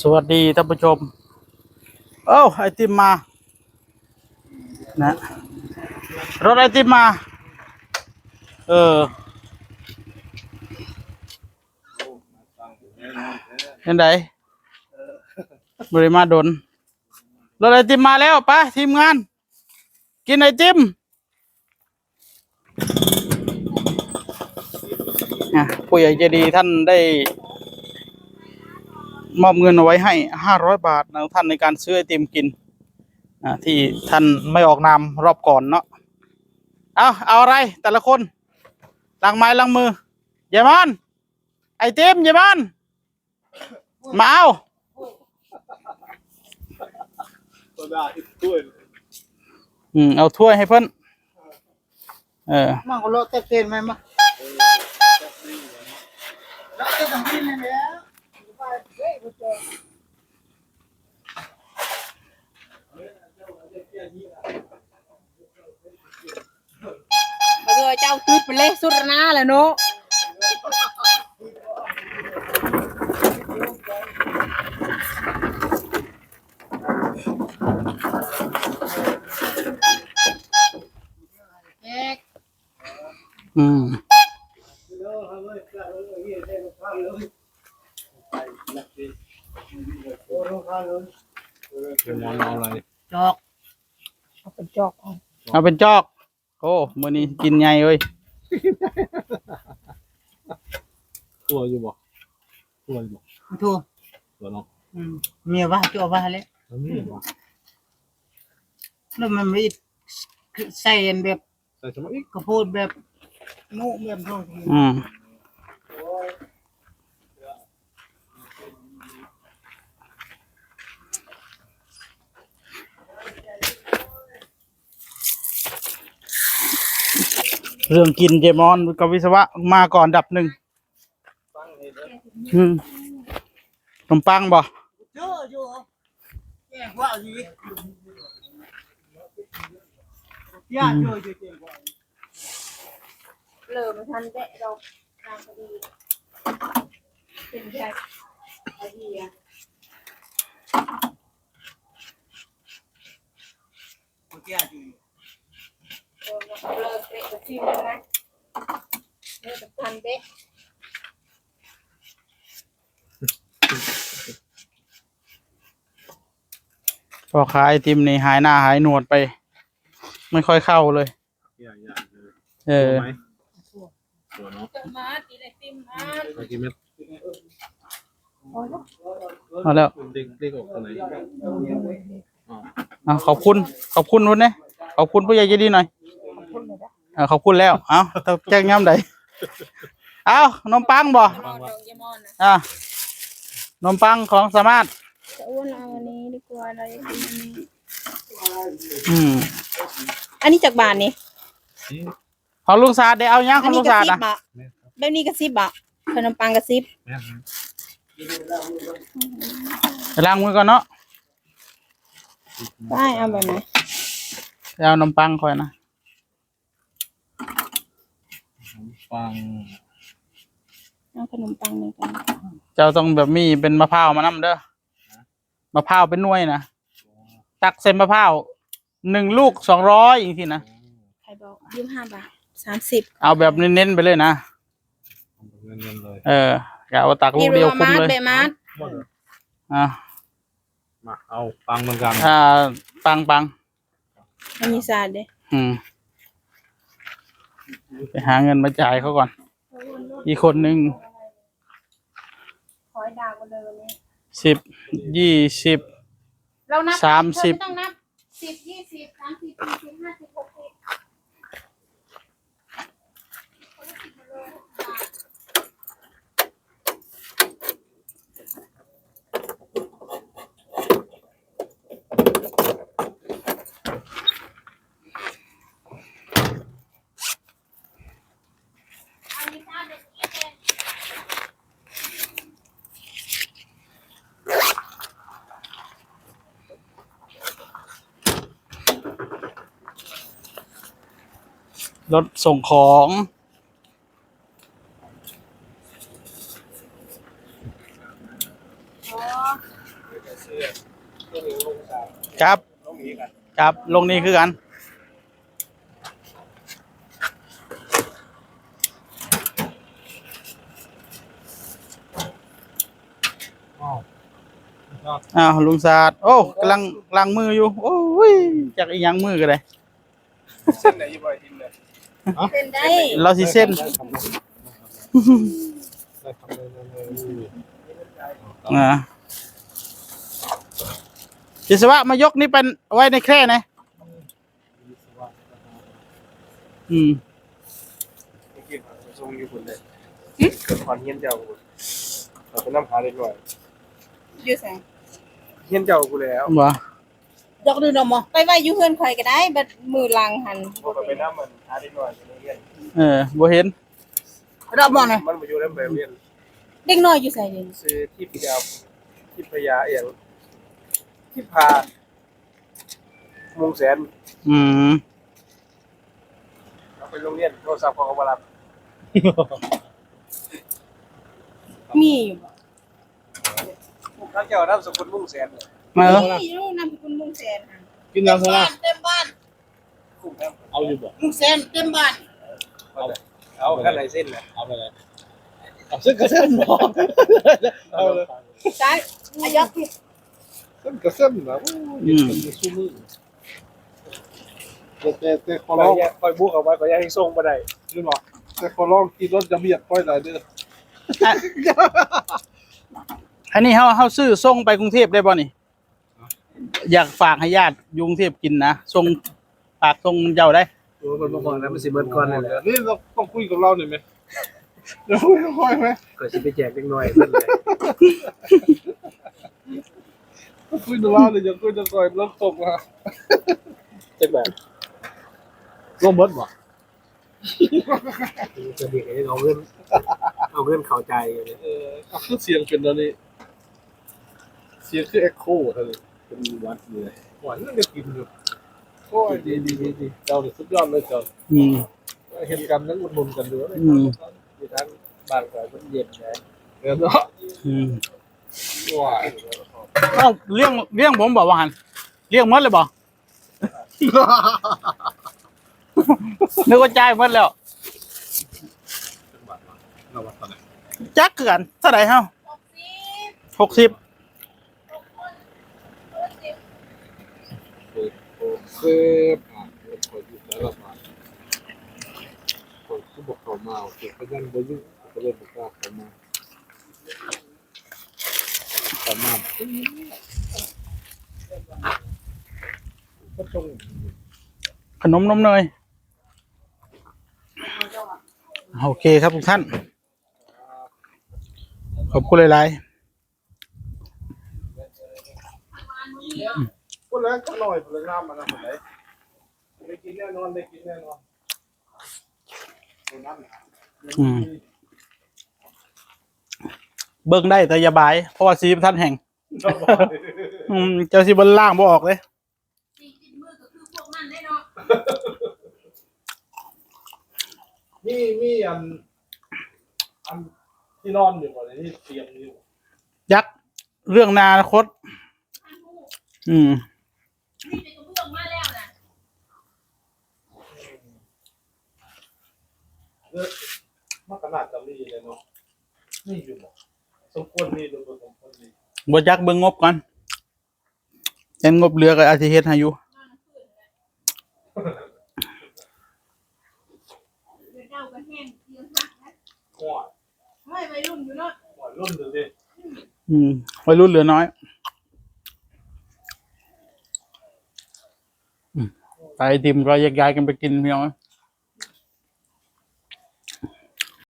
สวัสดีท่านผู้ชม เอ้าไอติมมา นะ รถไอติมมา เออเห็นไดบริมาดนรถไอติมมาแล้วไปทีมงาน กินไอติมอะผู้ใหญ่ใจดีท่านได้ มอบเงินเอาไว้ให้ห้าร้อยบาทนะท่านในการซื้อไอติมกินอ่าที่ท่านไม่ออกนามรอบก่อนเนาะเอาเอาอะไรแต่ละคนล้างไม้ล้างมือเยายมอนไอติมเยายมอนมาเอาก็ได้ด้วยอืมเอาถ้วยให้เพิ่นเออ mang có lọ tép tiền mày mà lọ tép thằng tin này nè มาเจอเจ้าตืดไปเลยสุดหน้าแหละเนาะอืม เป็นมอนเอาอะไร chọc เอาเป็นจอกเอาเอาเป็นจอก โอ้มื้อนี้กินใหญ่เว้ยตัวอยู่บ่ตัวอยู่บ่ thua ตัวเนาะ ừ. nhiều va cho va lấy แล้วนี่บ่ nó mà mới xay em bẹp ใส่สมัยอีก cà phô bẹp ngụ bẹp thôi อืม เรื่องกินเจมอนกับวิศวะมาก่อนดับหนึ่งอืมขนมปังบ่เหลือมันทันแดะดอกตามพอดีเป็นใจพอดีอะ dạ chưa โดน เลิกเตะกับทีมแล้วนะเลิกกับทันเดะพอขายไอติมนี่หายหน้าหายหนวดไป ไม่ค่อยเข้าเลย อย่าอย่าเลยเออ ไหมตัวเนาะจะมากินไอติมมาเมื่อกี้เม็ดมาแล้ว เด็กเด็กออกตัวไหนอ๋อเอาขอบคุณ ขอบคุณนุ้นเนี่ยขอบคุณผู้ใหญ่ใจดีหน่อย เออขอบคุณแล้ว เอาต้องแจ้งย้ำใดเอาขนมปังบ่มอนดอกยามอนนะอะขนมปังของสามารถ จะอ้วนเอาอันนี้ดีกว่าเราจะกินอันนี้ อืมอันนี้จากบาทนี่ของลุงซาดได้เอายังขอัอนงนี้ลุงกระซาดซิบนะอะแบบนี้กระซิบอะขนมปังกระซิบแม่ไปล้างมือก่อนเนาะได้เอาแบบไหนไปเอาขนมปังคอยนะ ฟังเอาขนมปังเหมือนกันเจ้าต้องแบบมีเป็นมะพร้าวมานํเด้อมะพร้าวเป็นหน่วยนะตักเส้นมะพร้าวหนึ่งลูกสองร้อยอย่างที่นะใครบอกยี่สิบห้าบาทสามสิบเอาแบบเน้นๆไปเลยนะเงินเงินเลยเอออย่าเอาตักลูกเดียวคุ้มมาเลยเบมาร์หมดเลยอะมาเอาฟังเหมือนกันอ่าปังปังมันมีศาสตร์เด้อืม ไปหาเงินมาจ่ายเขาก่อน อีกคนหนึ่งขอให้ดาวกันเลยวันนี้ สิบยี่สิบ เรานับสามสิบ เธอไต้องนับสิบยี่สิบสามสิบสี่สิบห้าสิบ รถส่งของ ครับ ครับ ลงนี่คือกัน อ้าวลุงศาสตร์โอ้กำลังล้างมืออยู่ โอ้ยจากอีหยังมือก็ได้เส้นไหนยี่บ่อยทิม เลยเป็นได้เราสิเส้นได้ทำได้ได้ทำได้ได้อ่าจิสวะมายกนี่เป็นไว้ในแคร่นะอืมเมื่อกี้ผมส่งอยู่คนเลยขอนเฮียนเจ้าคุณเราไปน้ำหาเล็กน้อยอยู่ไสเฮียนเจ้ากูแล้วบ่ ดอกดืนอมอไปไว้อยู่เฮือนข่อยก็ได้บัดมือลังหันพอไปน้ำมันหาเล็กน้อยไปเรียนเออบ่เห็นดอกมอนะมันมาอยู่แล้วแบบเรียนเด็กน้อยอยู่ไสเดี๋ยวนี้ซื้อที่พยาที่พยาเอียงที่พามุงแสนอืมเอาไปโรงเรียนโทรศัพท์ของเขามารับมีอยู่บ่ท่านเจ้าน้ำสกุลมุงแสนเออ มีอยู่นามสกุลมุงแสนหันกินน้ำเท่าไหร่เต็มบ้านคุ้มครับเอาอยู่บ่มุกเซนเต็มบ้าน เอาเลยเอาแค่ไหนเส้นเลยเอาไปเลยเอาเส้นกระเส้นบ่เอาเลยซ้ายอายกผิดเส้นกับเส้นนะอืมสู้มือแต่แต่แต่ขอร้องคอยบุกเอาไว้ก็ยังให้ส่งมาได้รู้หรอแต่ขอร้องกินรถจะเบียดค่อยหน่อยเด้ออันนี้เฮาเฮาซื้อส่งไปกรุงเทพได้บ่นี่ อยากฝากให้ญาติอยู่กรุงเทพกินนะส่งฝากส่งเจ้าได้โอ้คนบางคนนะมันสิเบิดก่อนเลยแหละนี่เราต้องคุยกับเราหน่อยไหมเดี๋ยวคุยกับค่อยไหมก็สิไปแจกเล็กน้อยเพิ่นเลยต้องคุยกับเราเลยอย่าคุยกับก่อยรถตกมาจังแบบร่วมเบิดบ่จะเด็กให้เอาเงินเอาเงินเข้าใจอยู่เนี่ยเออเอาคือเสียงเป็นตอนนี้ เสียงคือเอ็กโคเท่านี้ เป็นวัดเลยหวานนั่นก็กินอยู่โอ้ยดีดีดีดีเจ้าเนี่ยสุดยอดเลยเจ้าอืมเห็นกันนั่งอุดหนุนกันอยู่เลยอืมมีทั้งบ้านก่อนมันเย็นนะเดี๋ยวเนาะอืมว้ายเอ้าเลี้ยงเลี้ยงผมบอกว่าหันเลี้ยงหมดเลยบ่นึกว่าจ่ายหมดแล้วเราวัดตอนไหนจักเกือนเท่าไหร่เฮา60หกสิบ เคผ่านเงินคอยอยู่แล้วละมาคนที่บอกเขามาโอเคเขายังบ่ยุ่งก็เลยบอกว่าเขามาขามขนมนมเนยโอเคครับทุกท่าน ขอบคุณหลาย คนแรกก็หน่อยพลังงานมันนะคนไหนได้กินแน่นอนได้กินแน่นอนคนนั้นๆอืม เบิ่งได้แต่อย่าบาย เพราะว่าสีท่านแห่ง อืมเจ้าสิบนล่างบ่ออกเลยสิกินมือก็คือพวกมันได้เนาะมีมีอัน อันที่นอนอยู่ก่อนที่เตียงอยู่ยักษ์เรื่องนาคต อันฮู้อืม มีแต่กระเบื้องมาแล้วน่ะเลือกมากขนาดจะรีเลยเนาะนี่อยู่บ่สมควรนี่หรือบ่สมควรนี่บ่ยักษ์เบิ่งงบก่อนเห็นงบเหลือก็อาจสิเฮ็ดให้อยู่เดี๋ยวเจ้าก็แห้งเตียงหักนะหัวไม่วัยรุ่นอยู่เนาะหัวรุ่นดูสิอืมวัยรุ่นเหลือน้อย อืมไปดิมก็แยกย้ายกันไปกินเพี่